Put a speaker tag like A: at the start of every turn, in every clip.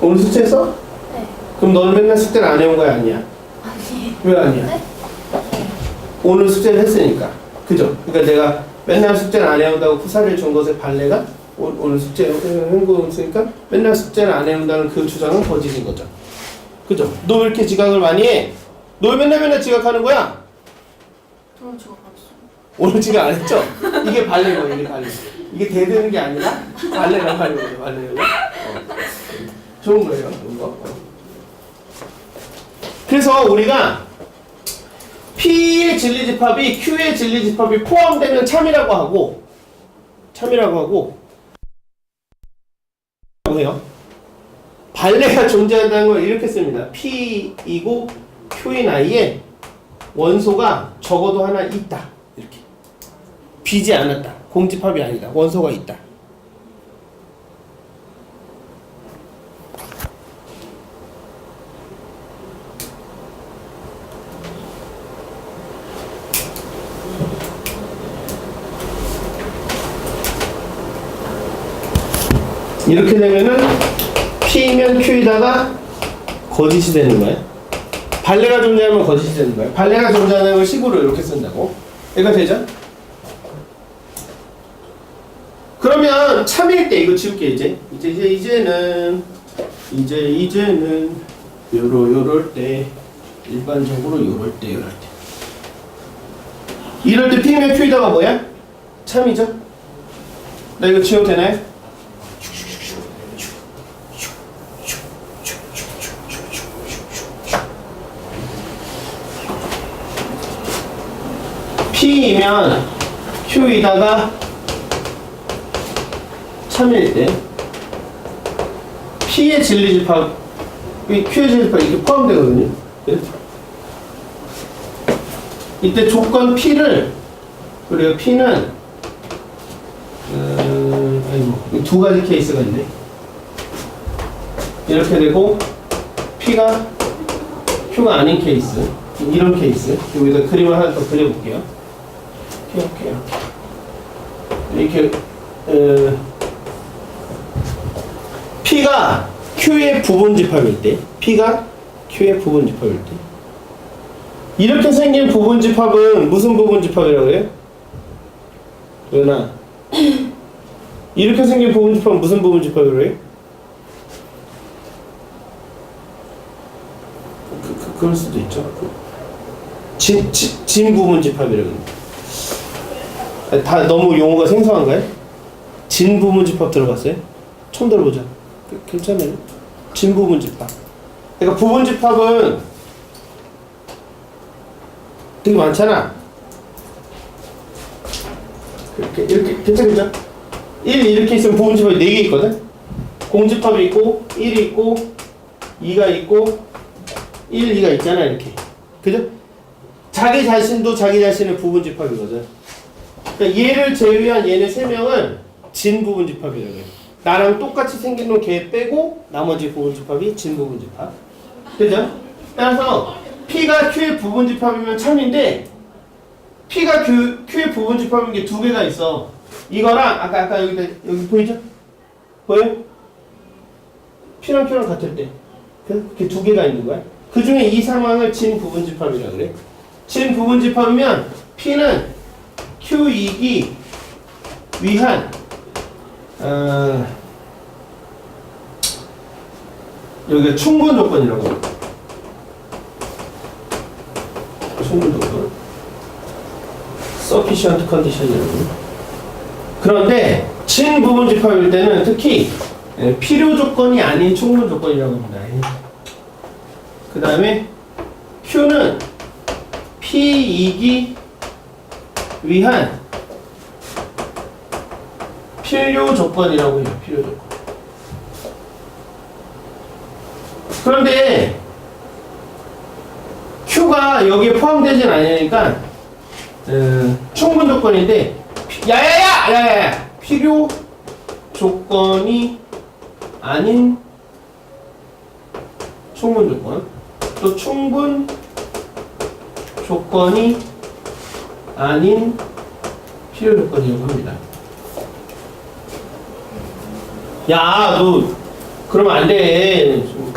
A: 오늘 숙제 했어?
B: 네.
A: 그럼 너는 맨날 숙제를 안 해온 거야 아니야?
B: 아니.
A: 왜 아니야?
B: 네?
A: 오늘 숙제를 했으니까 그죠? 그러니까 내가 맨날 숙제를 안 해온다고 푸사를 준 것에 발레가 오, 오늘 숙제 한 거였으니까 맨날 숙제를 안 해온다는 그 주장은 거짓인 거죠 그죠? 너 왜 이렇게 지각을 많이 해? 너 왜 맨날 맨날 지각하는 거야?
B: 지금 봤어.
A: 오늘 지각 안 했죠? 이게 발레고 이게 발레 이게 대드는 게 아니라 발레가 발레거든요 발레가 어. 좋은 거예요. 그래서 우리가 P의 진리 집합이 Q의 진리 집합이 포함되는 참이라고 하고 참이라고 하고 해요. 발레가 존재한다는 걸 이렇게 씁니다. P이고 Q인 I에 원소가 적어도 하나 있다. 이렇게. 비지 않았다. 공집합이 아니다. 원소가 있다 이렇게 되면은 P면 Q에다가 거짓이 되는 거예요. 발레가 존재하면 거짓이 되는 거예요. 발레가 존재하는 걸 식으로 이렇게 쓴다고. 이거 되죠? 그러면 참일 때 이거 지울게 이제. 이제 이제 이제는 이제 이제는 요러 요럴 때 일반적으로 요럴 때 요럴 때 이럴 때 P면 Q에다가 뭐야? 참이죠? 나 이거 지워도 되나요? P이면 Q에다가 참일 때 P의 진리 집합 이 Q의 진리 집합 이렇게 포함되거든요. 네? 이때 조건 P를 우리가 P는 음, 아이고 두 가지 케이스가 있네. 이렇게 되고 P가 Q가 아닌 케이스 이런 케이스 여기다 그림을 하나 더 그려볼게요. 이렇게. 이렇게 어, P가 Q의 부분 집합일 때 P가 Q의 부분 집합일 때. 이렇게 생긴 부분 집합은 무슨 부분 집합이라고 해요? 은하 이렇게 생긴 부분 집합은 무슨 부분 집합이라고 해요? 그, 그, 그럴 수도 있죠. 진, 진, 진 부분 집합이라고. 합니 다 너무 용어가 생소한가요? 진 부분 집합 들어봤어요? 처음 들어보죠? 그- 괜찮아요. 진 부분 집합. 그러니까 부분 집합은 되게 많잖아. 이렇게 이렇게 괜찮죠? 1 이렇게 있으면 부분 집합이 4개 있거든. 공집합이 있고 1이 있고 2가 있고 1, 2가 있잖아 이렇게. 그죠? 자기 자신도 자기 자신의 부분 집합이거든. 그러니까 얘를 제외한 얘네 세 명은 진 부분 집합이라고 해요. 나랑 똑같이 생긴 놈 걔 빼고 나머지 부분 집합이 진 부분 집합. 그죠? 따라서 P가 Q의 부분 집합이면 참인데 P가 Q, Q의 부분 집합인 게 두 개가 있어. 이거랑 아까 아까 여기 여기 보이죠? 보여? P랑 Q랑 같을 때. 그게 두 개가 있는 거야. 그 중에 이 상황을 진 부분 집합이라 그래. 진 부분 집합이면 P는 Q2기 위한 어, 여기가 충분 조건이라고 해요. 충분 조건 sufficient condition이라고. 그런데 진 부분 집합일 때는 특히 예, 필요 조건이 아닌 충분 조건이라고 합니다. 그 다음에 Q는 P2기 위한 필요 조건이라고 해요. 필요 조건. 그런데 Q가 여기에 포함되진 않으니까 어, 충분 조건인데 피- 야야야 야야야 필요 조건이 아닌 충분 조건 또 충분 조건이 아닌 필요 조건이라고 합니다. 야, 너 그러면 안 돼. 좀.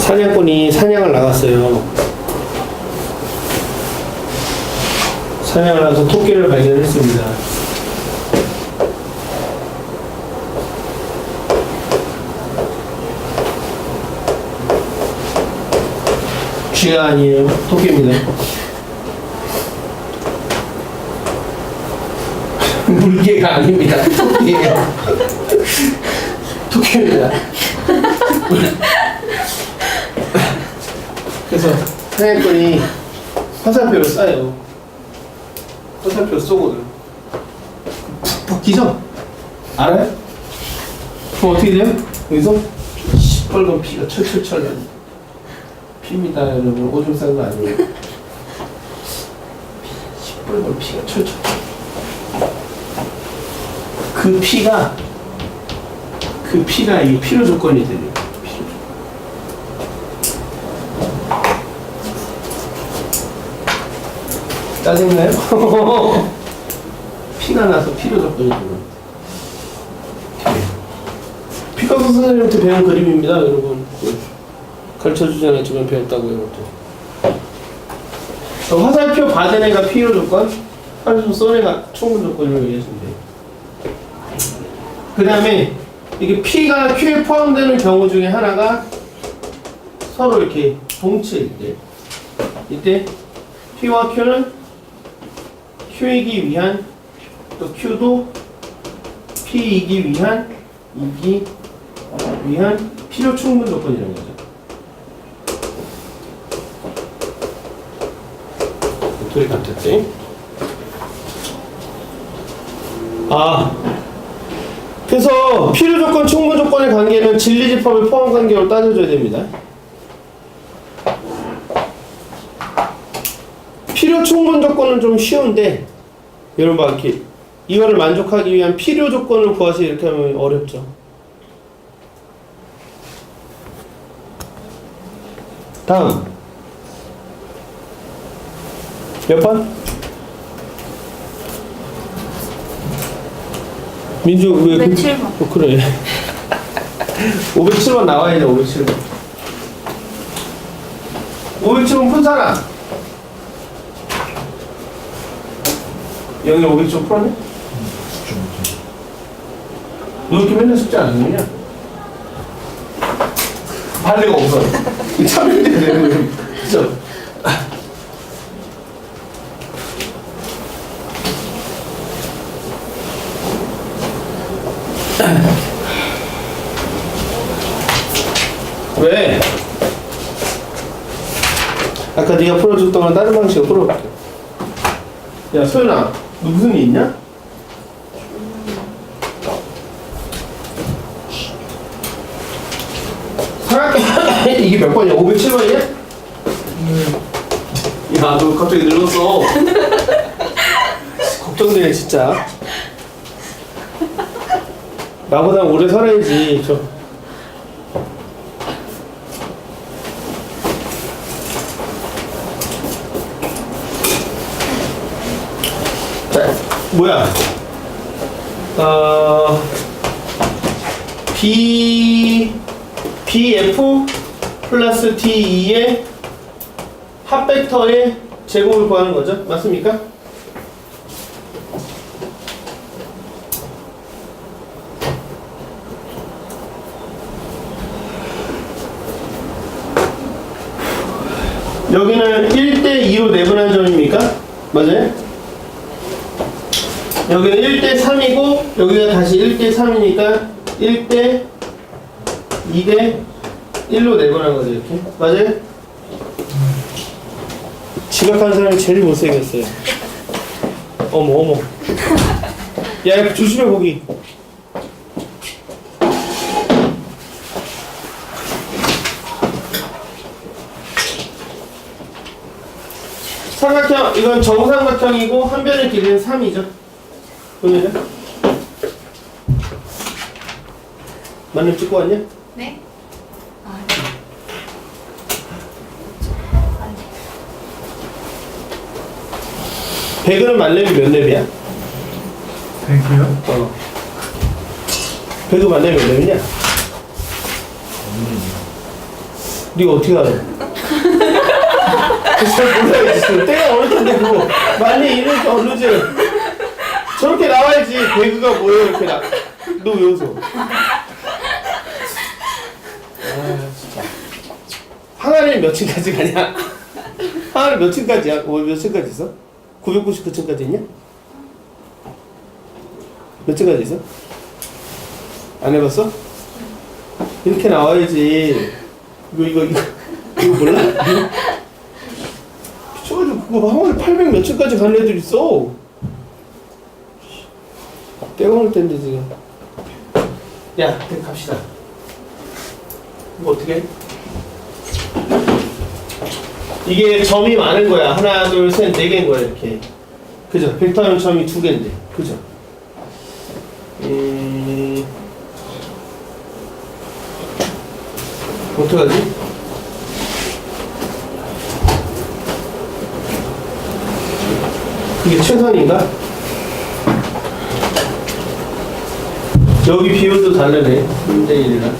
A: 사냥꾼이 사냥을 나갔어요. 사냥을 나가서 토끼를 발견했습니다. 쥐가 아니에요. 토끼입니다. 물개가 아닙니다. 토끼예요. 토끼입니다. 그래서 사냥꾼이 화살표를 쏴요. 화살표 쏘거든. 푹푹 기죠? 알아요? 그럼 어떻게 돼요? 여기서 시뻘건 피가 철철철 나요. 피입니다, 여러분. 오줌 싼 거 아니에요. 피, 시뻘건 피가 철철. 그 피가 그 피가 이 필요 조건이 거예요. 필요 조건. 짜증나요? 피가 나서 필요 조건이 되는 거예요. 피카소 선생님한테 배운 그림입니다, 여러분. 가르쳐주지 않았지만 배웠다고요, 이것도. 어, 화살표 받은 애가 필요 조건, 화살표 쏜 애가 충분 얘기해주면 돼요. 그 다음에 이게 P가 Q에 포함되는 경우 중에 하나가 서로 이렇게 동체일 때 이때 P와 Q는 Q이기 위한 또 Q도 P이기 위한 이기 위한 필요 충분 조건이라는 거죠. 둘이 같았지? 아, 그래서 필요 조건, 충분 조건의 관계는 진리 집합의 포함 관계로 따져줘야 됩니다. 필요 충분 조건은 좀 쉬운데 여러분 막 이렇게 이거를 만족하기 위한 필요 조건을 구하시 이렇게 하면 어렵죠. 다음 몇 번? 민주 왜 그-
B: 507번.
A: 어, 그래. 507번 나와야 돼, 507번. 507번 푼 사람. 영희 507번 풀었네? 너 이렇게 맨날 숙제 안 했느냐? 할 리가 없어. 참여해야 되는 거야. 그죠? 왜? 아까 네가 풀어줬던 건 다른 방식으로 풀어볼게. 야, 소연아, 너 무슨 일 있냐? 이게 몇 번이야? 507번이야? 야, 너 갑자기 늙었어. 걱정되네, 진짜. 나보다 오래 살아야지, 저. 자, 뭐야? 어, B, BF 플러스 D2의 합벡터의 제곱을 구하는 거죠? 맞습니까? 여기는 1대2로 내분한 점입니까? 맞아요? 여기는 1대 3이고 여기가 다시 1대 3이니까 1대 2대 1로 내보낸 거죠 이렇게. 맞아요? 지각한 사람이 제일 못생겼어요. 어머 어머. 야 조심해 거기. 삼각형 이건 정삼각형이고 한 변의 길이는 3이죠 동현아? 만렙 찍고 왔냐?
B: 네? 아,
A: 네. 100은 만렙이 몇 렙이야?
C: 100이요?
A: 어. 100은 만렙이 몇 렙이냐? 네가 어떻게 알아? 잘 몰라요. 지금 때가 어느 때고 만렙 이름 어느지? 저렇게 나와야지 배그가 뭐예요 이렇게 나. 너 왜 웃어? 아 진짜. 항아리는 몇 층까지 가냐? 항아리 몇 층까지야? 어, 몇 층까지 있어? 999층까지 있냐? 몇 층까지 있어? 안 해봤어? 이렇게 나와야지. 이거 이거 이거 이거 몰라? 미쳐가지고 그거 항아리 800 몇 층까지 가는 애들 있어. 때워놓을 텐데 지금. 야, 갑시다. 이거 어떻게? 해? 이게 점이 많은 거야. 하나, 둘, 셋, 네 개인 거야 이렇게. 그죠? 벡터는 점이 두 개인데, 그죠? 음, 어떡하지? 이게 최선인가? 여기 비율도 다르네. 1대 1이랑.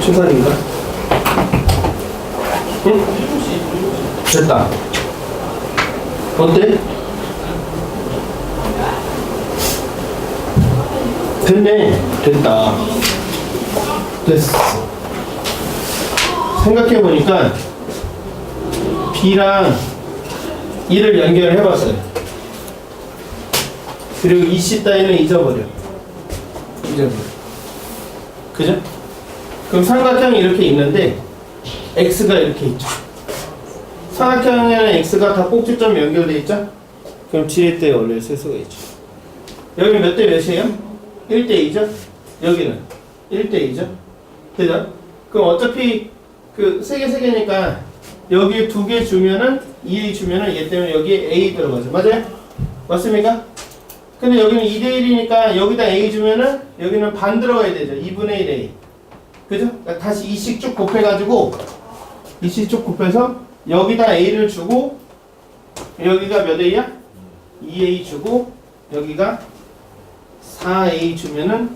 A: 최선인가? 응? 됐다. 어때? 됐네. 됐다. 됐어. 생각해보니까 B랑 1을 연결해봤어요. 그리고 이 C 따위는 잊어버려. 잊어버려. 그죠? 그럼 삼각형이 이렇게 있는데 x가 이렇게 있죠. 삼각형에는 x가 다 꼭지점 연결돼 있죠? 그럼 지렛대 원래 쓸 수가 있죠. 여기 몇 대 몇이에요? 1대 2죠? 여기는 1대 2죠? 그죠? 그럼 어차피 그 세 개 세 개니까 여기 두 개 주면은 2a 주면은 얘 때문에 여기에 a 들어가죠. 맞아요? 맞습니까? 근데 여기는 2대 1이니까 여기다 a 주면은 여기는 반 들어가야 되죠. 2분의 1 a. 그죠? 그러니까 다시 이식 쭉 곱해가지고 이식 쭉 곱해서 여기다 a를 주고 여기가 몇 a야? 2a 주고 여기가 4a 주면은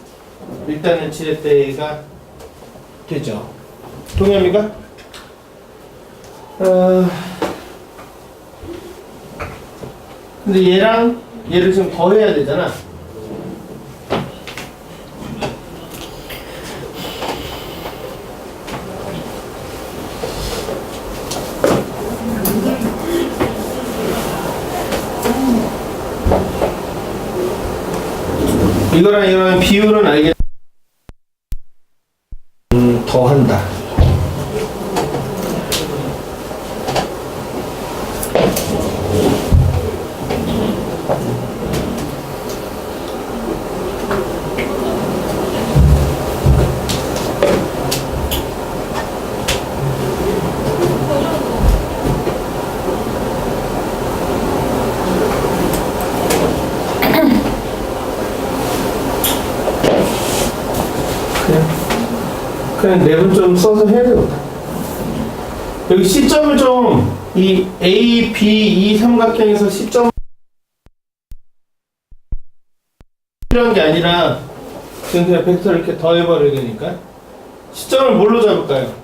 A: 일단은 지렛대가 되죠. 동의합니까? 어... 근데 얘랑 얘를 지금 더해야 되잖아. 이거랑 이거랑 비율은 알겠. 그냥 랩은 좀 써서 해야 되겠다. 여기 시점을 좀 이 A, B, 이 삼각형에서 시점 이런 게 아니라 지금 그냥 벡터를 이렇게 더해버려야 되니까 시점을 뭘로 잡을까요?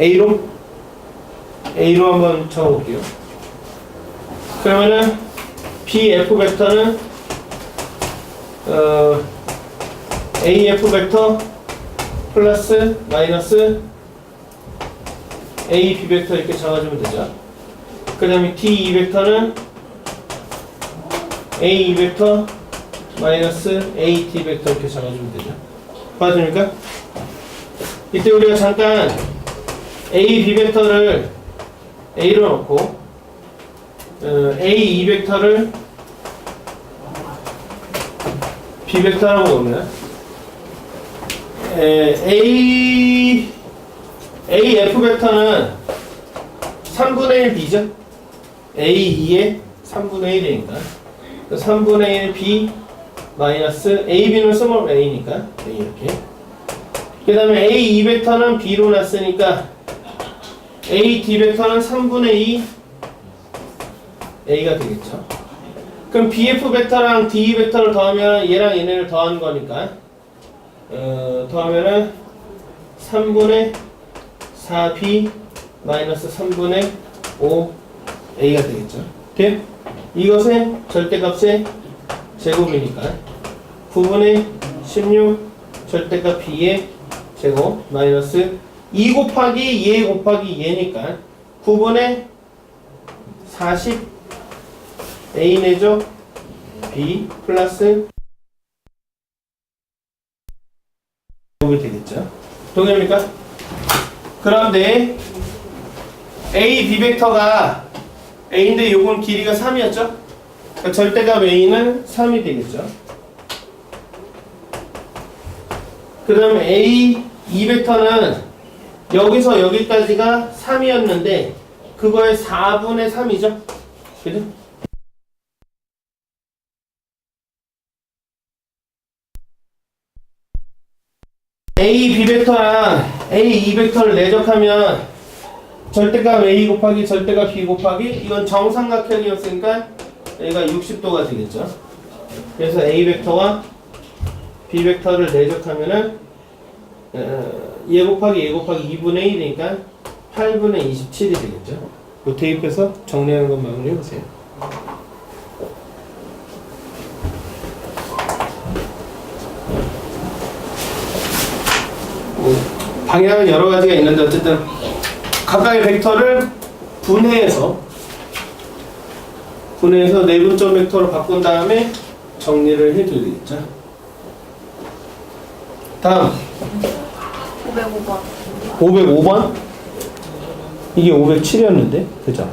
A: A로? A로 한번 적어볼게요. 그러면은 BF 벡터는 어, AF 벡터 플러스 마이너스 AB 벡터 이렇게 적어주면 되죠. 그 다음에 DE 벡터는 AE 벡터 마이너스 AT 벡터 이렇게 적어주면 되죠. 맞습니까? 이때 우리가 잠깐 A, B 벡터를 A로 놓고 어, A, E 벡터를 B 벡터라고 놓으면 에, A A F 벡터는 3분의 1 B죠? A 2의 3분의 1이니까. 3분의 1 B 마이너스 AB는 스몰 a니까. A 이렇게. 그 다음에 A 2 벡터는 B로 놨으니까 A D 벡터는 3분의 2 A가 되겠죠. 그럼 BF 벡터랑 D 벡터를 더하면 얘랑 얘네를 더한 거니까 어, 더하면은 3분의 4B 마이너스 3분의 5 A가 되겠죠 오케이? 이것의 절대값의 제곱이니까 9분의 16 절대값 B의 제곱 마이너스 2 곱하기 얘 곱하기 얘니까 9분의 40 A 내죠 B 플러스 제곱이 되겠죠 동의합니까? 그런데 A, B 벡터가 A인데 요건 길이가 3이었죠? 그러니까 절대값 A는 3이 되겠죠. 그 다음에 A 2벡터는 여기서 여기까지가 3이었는데 그거의 4분의 3이죠. 그죠? A, B벡터랑 A, 2벡터를 내적하면 절대값 A 곱하기 절대값 B 곱하기 이건 정삼각형이었으니까 여기가 60도가 되겠죠. 그래서 A 벡터와 B 벡터를 내적하면은 어, 얘 곱하기 얘 곱하기 2분의 1이니까 8분의 27이 되겠죠. 그 대입해서 정리하는 것 마무리해 보세요. 방향은 여러 가지가 있는데 어쨌든 각각의 벡터를 분해해서 분해해서 내분점 벡터로 바꾼 다음에 정리를 해줘야 되겠죠. 다음
B: 505번.
A: 505번 이게 507이었는데 그죠?